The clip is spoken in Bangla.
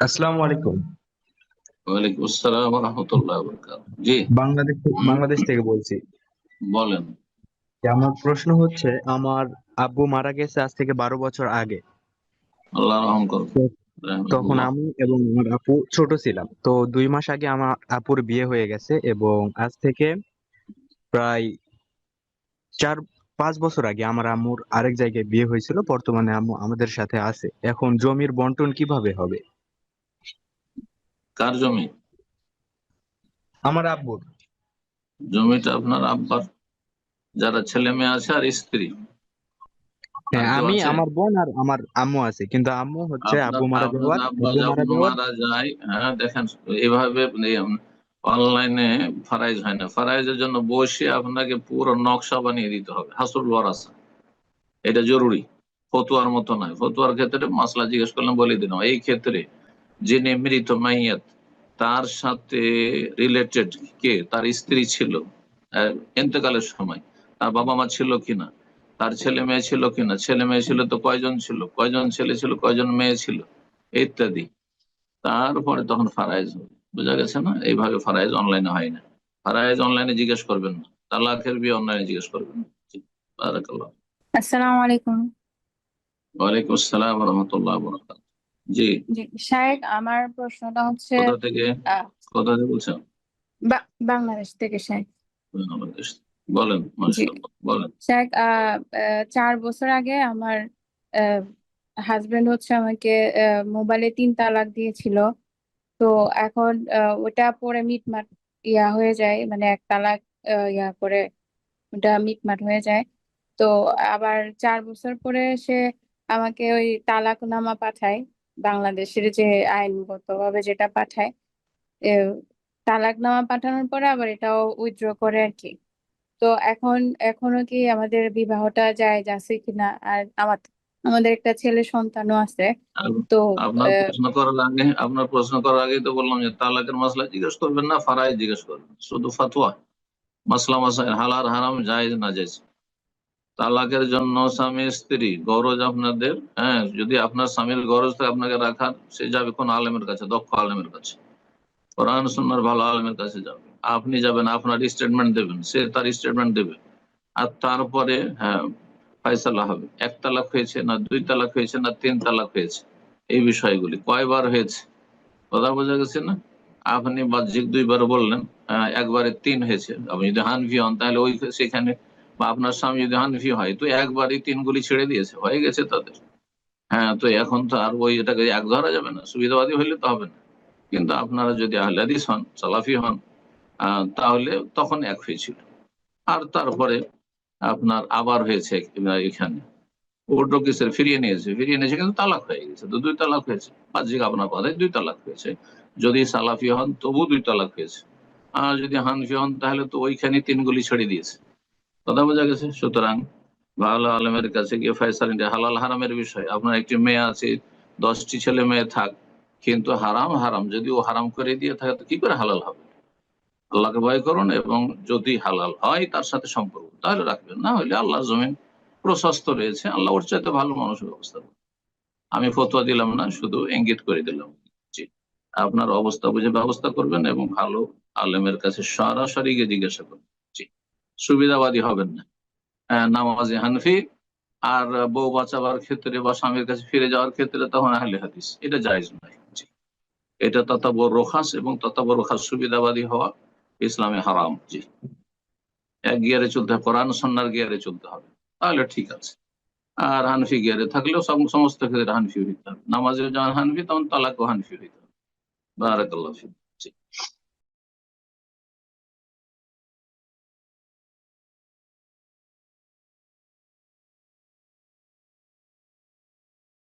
আসসালামু আলাইকুম। ওয়ালাইকুম আসসালাম রহমতুল্লাহ জি। বাংলাদেশ বাংলাদেশ থেকে বলছি। বলেন। আমার প্রশ্ন হচ্ছে আমার আব্বু মারা গেছে আজ থেকে বারো বছর আগে। আল্লাহ রহম করুন তখন আমি এবং আমার আপু ছোট ছিলাম। তো দুই মাস আগে আমার আপুর বিয়ে হয়ে গেছে এবং আজ থেকে প্রায় চার পাঁচ বছর আগে আমার আম্মুর আরেক জায়গায় বিয়ে হয়েছিল। বর্তমানে আম্মু আমাদের সাথে আছে। এখন জমির বন্টন কীভাবে হবে? কার জমি? আমার আব্বুর। জমিটা আপনার আব্বার? যারা ছেলে মেয়ে আছে আর স্ত্রী? হ্যাঁ আমি আমার বোন আর আমার আম্মু আছে কিন্তু আম্মু হচ্ছে আব্বু মারা যাওয়ার আব্বু মারা যায়। হ্যাঁ দেখেন এইভাবে অনলাইনে ফারাইজ হয় না। ফারাইজের জন্য বসে আপনাকে পুরো নকশা বানিয়ে দিতে হবে। হাসুল ওয়ারাসা এটা জরুরি। ফতুয়ার মতো নয়। ফতুয়ার ক্ষেত্রে মাসলা জিজ্ঞেস করলাম বলে দিলাম এই ক্ষেত্রে যিনি মৃত মাইয়াত তার সাথে রিলেটেড কে? তার স্ত্রী ছিল আহ, এন্তেকালের সময়। তার বাবা মা ছিল কিনা? তার ছেলে মেয়ে ছিল কিনা? ছেলে মেয়ে ছিল তো কয়জন ছিল? কয়জন ছেলে ছিল কয়জন মেয়ে ছিল? ইত্যাদি। তারপরে তখন ফারাইজ হবে বোঝা গেছে না? এইভাবে ফারাইজ অনলাইনে হয় না। ফারাইজ অনলাইনে জিজ্ঞেস করবেন না। তালাকের বিয়ে অনলাইনে জিজ্ঞেস করবেন না। আসসালামু আলাইকুম। ওয়ালাইকুম আসসালাম রহমতুল্লাহ বরকাত জি। জি আমার প্রশ্নটা হচ্ছে কোথা থেকে? কোথা থেকে বলছেন বাংলাদেশ থেকে বাংলাদেশ। বলেন বলেন। আহ, চার বছর আগে আমার হাজবেন্ড হচ্ছে আমাকে মোবাইলে তিন তালাক দিয়েছিল। তো এখন ওটা পরে মিটমাট ইয়া হয়ে যায় মানে এক তালাক ইয়া করে ওটা মিটমাট হয়ে যায়। তো আবার চার বছর পরে সে আমাকে ওই তালাকনামা পাঠায়। বাংলাদেশের যে আইনগতভাবে যেটা পাঠায় তালাকনামা পাঠানোর পরে আবার এটাও উইথড্র করে আর কি। তো এখন এখনও কি আমাদের বিবাহটা যায় আছে কিনা? আর আমার আমাদের একটা ছেলে সন্তানও আছে তো আপনার প্রশ্ন করার আগে আপনার প্রশ্ন করার আগেই তো বললাম যে তালাকের মাসলা জিজ্ঞেস করবেন না ফারাই জিজ্ঞেস করবেন। শুধু ফাতোয়া। মাসলা মাসাইল হালাল হারাম জায়েজ না জায়েজ তালাকের জন্য স্বামী স্ত্রী গরজ আপনাদের হ্যাঁ যদি আপনার স্বামীর গরজ থাকে আপনাকে রাখার সে যাবে কোন আলেমের কাছে দক্ষ আলেমের কাছে। কোরআন সুন্নার ভালো আলেমের কাছে যাবে। আপনি যাবেন আপনার স্টেটমেন্ট দেবেন সে তার স্টেটমেন্ট দেবে। আর তারপরে হ্যাঁ ফয়সালা হবে। এক তালাক হয়েছে না দুই তালাক হয়েছে না তিন তালাক হয়েছে? এই বিষয়গুলি কয়বার হয়েছে? কথা বোঝা গেছে না? আপনি বাহ্যিক দুইবার বললেন আহ, একবারে তিন হয়েছে। আপনি যদি হানফি হন তাহলে ওই সেখানে বা আপনার স্বামী যদি হানফি হয়, তো একবারই তিনগুলি ছেড়ে দিয়েছে, হয়ে গেছে তাদের। হ্যাঁ তো এখন তো আর ওই এটাকে এক ধরা যাবে না, সুবিধাবাদী হইলে তো হবে না। কিন্তু আপনারা যদি আহলে হাদিস হন, সালাফি হন তাহলে তখন এক হয়েছিল। আর তারপরে আপনার আবার হয়েছে এখানে। ওটো কিসের ফিরিয়ে নিয়েছে ফিরিয়ে নিয়েছে কিন্তু তালাক হয়ে গেছে। তো দুই তালাক হয়েছে। বাহ্যিক আপনার কথায় দুই তালাক হয়েছে। যদি সালাফি হন, তবু দুই তালাক হয়েছে। আর যদি হানফি হন, তাহলে তো ওইখানে তিনগুলি ছেড়ে দিয়েছে। কথা বোঝা গেছে? সুতরাং ভালো আলমের কাছে গিয়ে ফয়সাল হালাল হারামের বিষয়। আপনার একটি মেয়ে আছে, দশটি ছেলে মেয়ে থাক, কিন্তু হারাম হারাম। যদি ও হারাম করে দিয়ে থাকে, তো কি করে হালাল হবে? আল্লাহকে ভয় করুন এবং যদি হালাল হয়, তার সাথে সম্পর্ক। তাহলে রাখবেন। না হলে আল্লাহ জমিন প্রশস্ত রয়েছে। আল্লাহ ওর চাইতে ভালো মানুষের করবে আমি ফতোয়া দিলাম না, শুধু ইঙ্গিত করে দিলাম। আপনার অবস্থা বুঝে ব্যবস্থা করবেন এবং ভালো আলেমের কাছে সরাসরি গিয়ে জিজ্ঞাসা করবেন। সুবিধাবাদী হবেন না। নামাজি হানফি আর বউ বাঁচাবার ক্ষেত্রে বা স্বামীর কাছে ফিরে যাওয়ার ক্ষেত্রে তখন আহলে হাদিস। এটা জায়েজ নয়। এটা তথাবর রোখাস এবং তথাবর রোখাস সুবিধাবাদী হওয়া ইসলামে হারাম। জি। এক গিয়ারে চলতে হবে, কোরআন সন্ন্যার গিয়ারে চলতে হবে। তাহলে ঠিক আছে। আর হানফি গিয়ারে থাকলেও সমস্ত ক্ষেত্রে হানফি হইতে হবে। নামাজে যখন হানফি তখন তালাকও হানফি হইতে হবে। বারাকাল্লাহ জি।